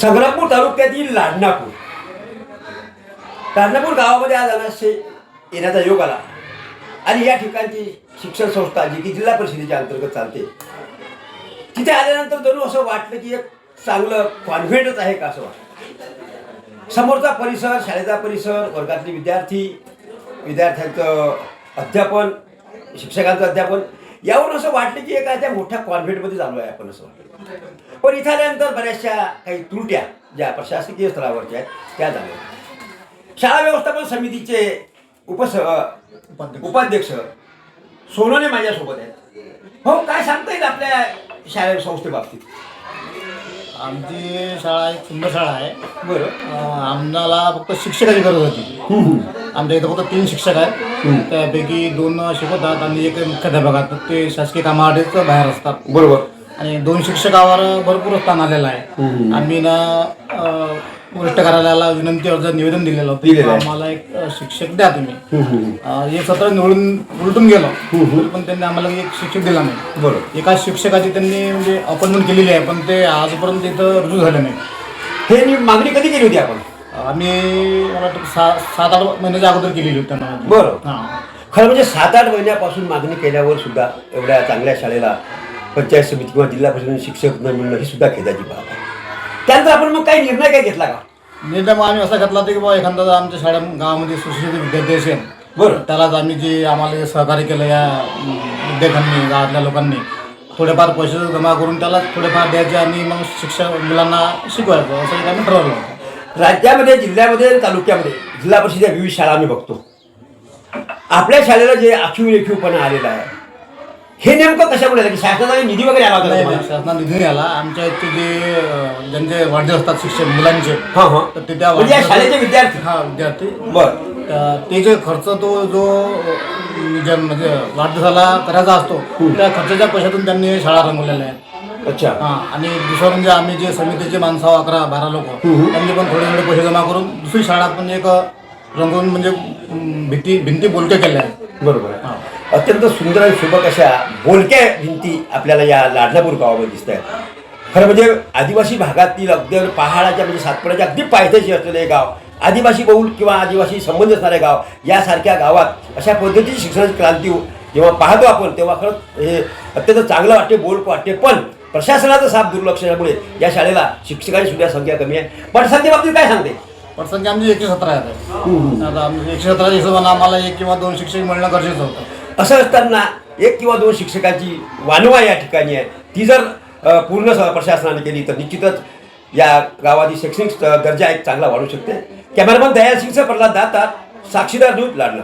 संग्रामपूर तालुक्यातील लांडणापूर लांडणापूर गावामध्ये आज अनासे येण्याचा योग आला. आणि या ठिकाणची शिक्षण संस्था जी की जिल्हा परिषदेच्या अंतर्गत चालते तिथे आल्यानंतर जणू असं वाटलं की एक चांगलं कॉन्व्हेंटच आहे का असं वाटलं. समोरचा परिसर शाळेचा परिसर वर्गातले विद्यार्थी विद्यार्थ्यांचं अध्यापन शिक्षकांचं अध्यापन यावरून असं वाटलं की एका त्या मोठ्या कॉन्व्हेंटमध्ये झालो आहे आपण असं वाटलं. पण इथं आल्यानंतर बऱ्याचशा काही त्रुट्या ज्या प्रशासकीय स्तरावरच्या आहेत त्या झाल्या. शाळा व्यवस्थापन समितीचे उपस उपाध्यक्ष सोनोने माझ्यासोबत आहेत. हो काय सांगता येईल आपल्या शाळे संस्थेबाबतीत आमची शाळा एक सुंदर शाळा आहे. बरं. आम्हाला फक्त शिक्षकाची गरज होती. आमच्या इथं फक्त तीन शिक्षक आहेत. त्यापैकी दोन शिकवतात आणि एक मुख्याध्यापक तर ते शासकीय कामासाठीच बाहेर असतात. बरोबर. आणि दोन शिक्षकावर भरपूर स्थान आलेलं आहे. आम्ही ना वरिष्ठ कार्यालयाला विनंती अर्ज निवेदन दिलेलं होतं. आम्हाला एक शिक्षक द्या तुम्ही. एक सत्र निवडून उलटून गेलो. पण त्यांनी आम्हाला एक शिक्षक दिला नाही. बरोबर. एका शिक्षकाची त्यांनी म्हणजे अपॉइंटमेंट केलेली आहे पण ते आजपर्यंत इथं रुजू झालं नाही. हे मागणी कधी केली होती आपण? आम्ही मला वाटतं सात आठ महिन्याच्या अगोदर केलेली होती त्यांना बरं. हां. खरं म्हणजे सात आठ महिन्यापासून मागणी केल्यावर सुद्धा एवढ्या चांगल्या शाळेला पंचायत समिती किंवा जिल्हा परिषद शिक्षक न मिळणं ही सुद्धा खेदाची बाब आहे. त्यानंतर आपण मग काही निर्णय काय घेतला का? निर्णय मग आम्ही असा घेतला होता की बाबा एखादा आमच्या शाळा गावामध्ये सुशिक्षित विद्यार्थी असेल बरं. त्यालाच आम्ही जे आम्हाला जे सहकार्य केलं या अं, विद्यार्थ्यांनी गावातल्या लोकांनी थोडेफार पैसे जमा करून त्याला थोडेफार द्यायचे आणि मग शिक्षक मुलांना शिकवायचं असं एक आम्ही ठरवलं होतं. राज्यामध्ये जिल्ह्यामध्ये आणि तालुक्यामध्ये जिल्हा परिषदेच्या विविध शाळा आम्ही बघतो. आपल्या शाळेला जे आखीव रेखीवपणा आलेला आहे हे नेमकं कशामुळे आलं की शासनाचा निधी वगैरे आला होता का नाही तुम्हाला? शासनाने निधी आला. आमच्या इथे जे अं, ज्यांचे वाढदिवस असतात शिक्षक मुलांचे हां हां. तर ते त्या म्हणजे या शाळेचे विद्यार्थी. हा विद्यार्थी. बरं. त्या- ते जे खर्च तो जो अं, जे म्हणजे वाढदिवसाला करायचा असतो त्या खर्चाच्या पैशातून त्यांनी शाळा रंगवलेल्या आहेत. अच्छा. हा आणि दुसरं म्हणजे आम्ही जे समितीचे माणसं आहोत, अकरा बारा लोक त्यांनी पण थोडे थोडे पैसे जमा करून दुसरी शाळा पण एक रंगवून म्हणजे अं, भिंती भिंती बोलक्या केल्या आहेत. बरोबर आहे. अत्यंत सुंदर आणि सुबक अशा बोलक्या भिंती आपल्याला या लाडलापूर गावामध्ये दिसत आहेत. खरं म्हणजे आदिवासी भागातील अगदी पहाडाच्या म्हणजे सातपुड्याच्या अगदी पायथ्याशी असलेले हे गाव आदिवासी बहुल किंवा आदिवासी संबंध असणारे गाव यासारख्या गावात अशा पद्धतीची शिक्षणाची क्रांती हो- जेव्हा पाहतो आपण तेव्हा खरंच हे अत्यंत चांगलं वाटते बोलकं वाटते. पण प्रशासनाचं साफ दुर्लक्षणामुळे या शाळेला शिक्षकांची सुद्धा संख्या कमी आहे. पण संख्ये बाबतीत काय सांगते? पण संख्या आमची एकशे सतरा आहेत आता. आमची एकशे सतरा हिशोबाने आम्हाला एक किंवा दोन शिक्षक मिळणं गरजेचं होतं. असं असताना एक किंवा दोन शिक्षकाची वानवा या ठिकाणी आहे. ती जर पूर्ण प्रशासनाने केली तर निश्चितच या गावाची शैक्षणिक दर्जा एक चांगला वाढू शकते. कॅमेरामन दयाल सिंगचं प्रल्हाद दाता साक्षीदार न्यूज लाडणं